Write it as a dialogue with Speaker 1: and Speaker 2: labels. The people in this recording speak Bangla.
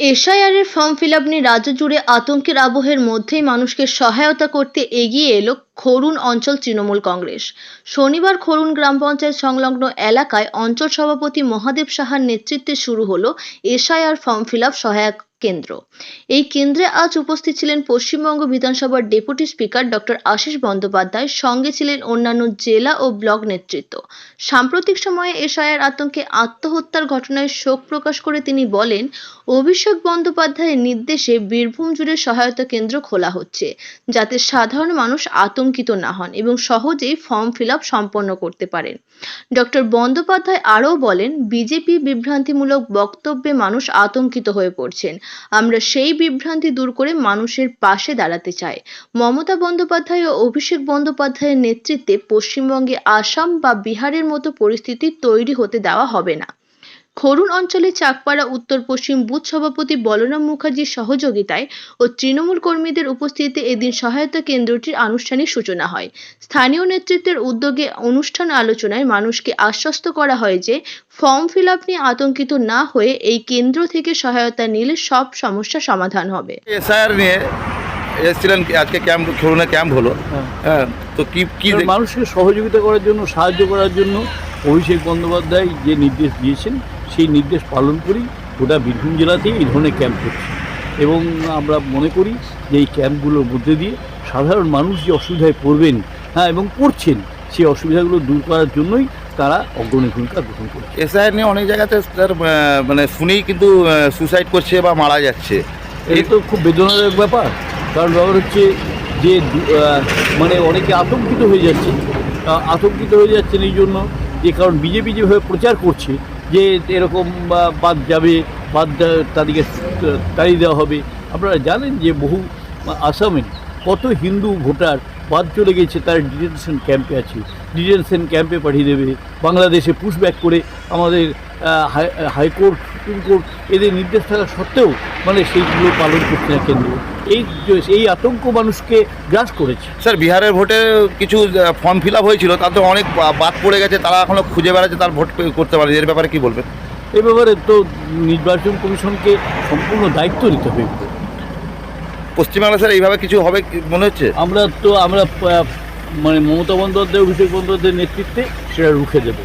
Speaker 1: এসআইআরের ফর্ম ফিল আপ নিয়ে রাজ্য জুড়ে আতঙ্কের আবহের মধ্যেই মানুষকে সহায়তা করতে এগিয়ে এলো খরুন অঞ্চল তৃণমূল কংগ্রেস। শনিবার খরুন গ্রাম পঞ্চায়েত সংলগ্ন এলাকায় অঞ্চল সভাপতি মহাদেব সাহার নেতৃত্বে শুরু হলো এসআইআর ফর্ম ফিল আপ সহায়ক কেন্দ্র। এই কেন্দ্রে আজ উপস্থিত ছিলেন পশ্চিমবঙ্গ বিধানসভার deputy speaker doctor Ashis Bandyopadhyay, সঙ্গে ছিলেন অন্যান্য জেলা ও ব্লক নেতৃত্ব। সাম্প্রতিক সময়ে এসআইআর আতঙ্কে আত্মহত্যার ঘটনায় শোক প্রকাশ করে তিনি বলেন, অভিষেক বন্দ্যোপাধ্যায়ের নির্দেশে বীরভূম জুড়ে সহায়তা কেন্দ্র খোলা হচ্ছে, যাতে সাধারণ মানুষ আতঙ্কিত না হন এবং সহজেই ফর্ম ফিল সম্পন্ন করতে পারেন। ডক্টর বন্দ্যোপাধ্যায় আরও বলেন, বিজেপি বিভ্রান্তিমূলক বক্তব্যে মানুষ আতঙ্কিত হয়ে পড়ছেন। আমরা সেই বিভ্রান্তি দূর করে মানুষের পাশে দাঁড়াতে চাই। মমতা বন্দ্যোপাধ্যায় ও অভিষেক বন্দ্যোপাধ্যায়ের নেতৃত্বে পশ্চিমবঙ্গে আসাম বা বিহারের মতো পরিস্থিতি তৈরি হতে দেওয়া হবে না। খরুন অঞ্চলে চাকপাড়া উত্তর পশ্চিম বুথ সভাপতি বলরাম মুখার্জির সহযোগিতায় ও তৃণমূল কর্মীদের উপস্থিতিতে এদিন সহায়তা কেন্দ্রটির আনুষ্ঠানিক সূচনা হয়। স্থানীয় নেতৃত্বের উদ্যোগে অনুষ্ঠান আলোচনায় মানুষকে আশ্বস্ত করা হয় যে ফর্ম ফিল আপ নিয়ে আতঙ্কিত না হয়ে এই কেন্দ্র থেকে সহায়তা নিলে সব সমস্যা সমাধান হবে।
Speaker 2: এসআইআর নিয়ে এসেছিলেন আজকে ক্যাম্প ধরুন ক্যাম্প হলো।
Speaker 3: হ্যাঁ।
Speaker 2: হ্যাঁ তো কি কি
Speaker 3: মানুষকে সহযোগিতা করার জন্য সাহায্য করার জন্য অভিষেক বন্দ্যোপাধ্যায় যে নির্দেশ দিয়েছেন সেই নির্দেশ পালন করি। গোটা বীরভূম জেলাতেই এই ধরনের ক্যাম্প হচ্ছে। এবং আমরা মনে করি যে এই ক্যাম্পগুলোর মধ্যে দিয়ে সাধারণ মানুষ যে অসুবিধায় পড়বেন হ্যাঁ এবং পড়ছেন সেই অসুবিধাগুলো দূর করার জন্যই তারা অগ্রণী ভূমিকা গ্রহণ করছে।
Speaker 2: এসআইআর নিয়ে অনেক জায়গাতে তার মানে শুনেই কিন্তু সুসাইড করছে বা মারা যাচ্ছে।
Speaker 3: এই তো খুব বেদনাদায়ক ব্যাপার। কারণ ব্যাপার হচ্ছে যে মানে অনেকে আতঙ্কিত হয়ে যাচ্ছে। আতঙ্কিত হয়ে যাচ্ছেন এই জন্য যে কারণ বিজেপি যেভাবে প্রচার করছে যে এরকম বাদ যাবে, বাদ তাদেরকে, তাড়িয়ে দেওয়া হবে। আপনারা জানেন যে বহু আসামে কত হিন্দু ভোটার বাদ চলে গেছে তার ডিটেনশন ক্যাম্পে আছে। ডিটেনশন ক্যাম্পে পাঠিয়ে দেবে। বাংলাদেশে পুশব্যাক করে আমাদের হাইকোর্ট সুপ্রিম কোর্ট এদের নির্দেশ থাকা সত্ত্বেও মানে সেইগুলো পালন করছে না কেন্দ্র। এই এই আতঙ্ক মানুষকে গ্রাস করেছে।
Speaker 2: স্যার বিহারের ভোটে কিছু ফর্ম ফিল আপ হয়েছিল তাতে অনেক বাদ পড়ে গেছে তারা এখনও খুঁজে বেড়াচ্ছে তার ভোট করতে পারে এর ব্যাপারে কি বলবেন?
Speaker 3: এ ব্যাপারে তো নির্বাচন কমিশনকে সম্পূর্ণ দায়িত্ব নিতে হবে।
Speaker 2: পশ্চিমবাংলা স্যার এইভাবে কিছু হবে মনে হচ্ছে?
Speaker 3: আমরা তো, আমরা মানে মমতা বন্দ্যোপাধ্যায়, অভিষেক বন্দ্যোপাধ্যায়ের নেতৃত্বে সেটা রুখে দেবো।